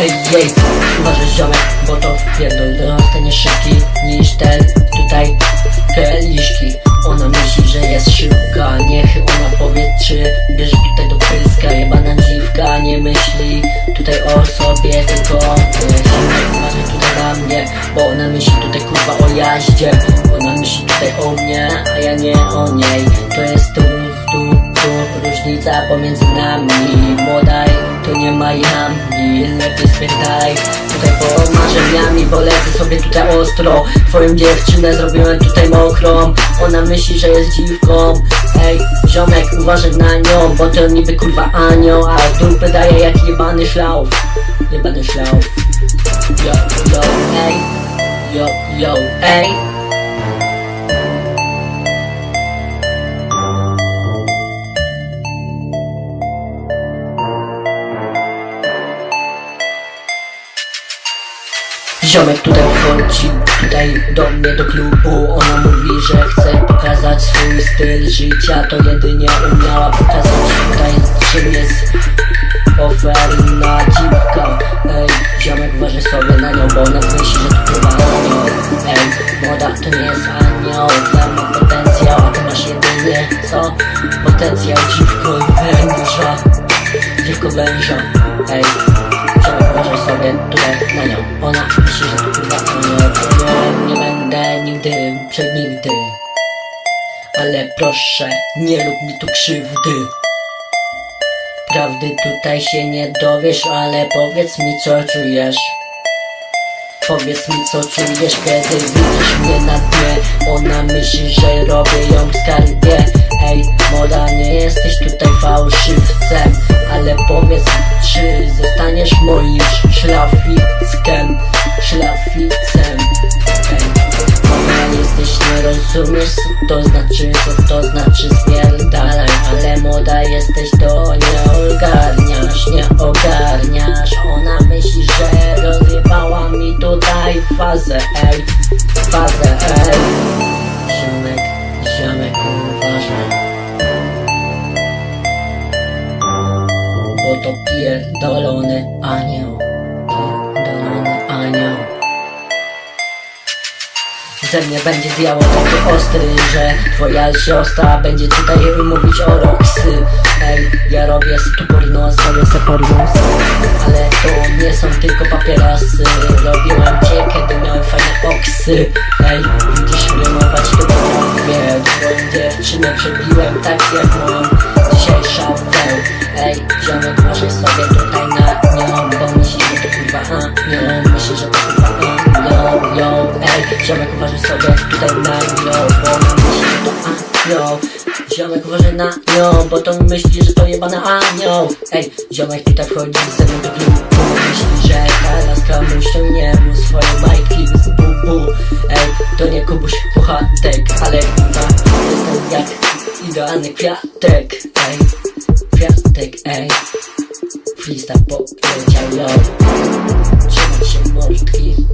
Ej, jej, uważaj ziomek, bo to wpierdol Dostanie szybki niż ten tutaj Kieliszki. Ona myśli, że jest szybka Niech ona powie, czy bierze tutaj do pyska. Jebana dziwka nie myśli tutaj o sobie Tylko uważaj tutaj na mnie Bo ona myśli tutaj kurwa o jaździe. Ona myśli tutaj o mnie, a ja nie o niej. To jest tu, tu, różnica pomiędzy nami Młodaj, to nie ma jamni Lepiej spierdalaj tutaj po marzeniami. Bo lecę sobie tutaj ostro. Twoją dziewczynę zrobiłem tutaj mokrą. Ona myśli, że jest dziwką. Ej, ziomek, uważaj na nią Bo to niby kurwa anioł. A dupy daje jak jebany szlauf Jebany szlauf Yo, yo, ej. Yo, yo, ej Ziomek tutaj wchodzi, tutaj do mnie do klubu. Ona mówi, że chce pokazać swój styl życia. To jedynie umiała pokazać tutaj czym jest oferna dziwka. Ej, ziomek uważaj sobie na nią, bo ona myśli, że to chyba anioł Ej, młoda to nie jest anioł, ja mam potencjał A ty masz jedynie, co? Potencjał dziwko węża. Dziwko węża, ej Ziomek uważaj sobie tutaj na nią. Ona myśli, że to chyba anioł Nie, nie będę nigdy przenigdy Ale proszę, nie rób mi tu krzywdy. Prawdy tutaj się nie dowiesz, ale powiedz mi co czujesz. Powiedz mi co czujesz, kiedy widzisz mnie na dnie. Ona myśli, moim Szlaficem Ej, Moda, jesteś, nie rozumiesz co to znaczy Co to znaczy spierdalaj Ale moda jesteś, to nie ogarniasz Nie ogarniasz. Ona myśli, że rozjebała mi tutaj fazę Ej, fazę, ej Bo to pierdolony anioł. Pierdolony anioł. Ze mnie będzie diabeł taki ostry, że twoja siostra będzie tutaj mówić o Roxy. Ej, ja robię se tu pornosy, robię se pornosy Ale to nie są tylko papierosy. Robiłem cię, kiedy miałem fajne oksy. Ej, widzisz rymować to potrafię Twoją dziewczynę przebiłem tak jak moją dzisiejszą weł Ej, ziomek, uważaj sobie tutaj na nią Bo myśli, że to kurwa anioł Myśli, że to kurwa anioł Yo, ej, ziomek uważaj sobie tutaj na nią Bo myśli, że to anioł Ziomek uważaj na nią, bo to myśli, że to jebana anioł Ej, ziomek tutaj wchodzi ze mną do klubu. Myśli, że ta laska mu ściągnie mu swoje majtki z bubu. Ej, to nie kubuś puchatek, ale kurwa Jestem jak idealny kwiatek Take ej Freestyle pop, leciał low Trzymaj się mordki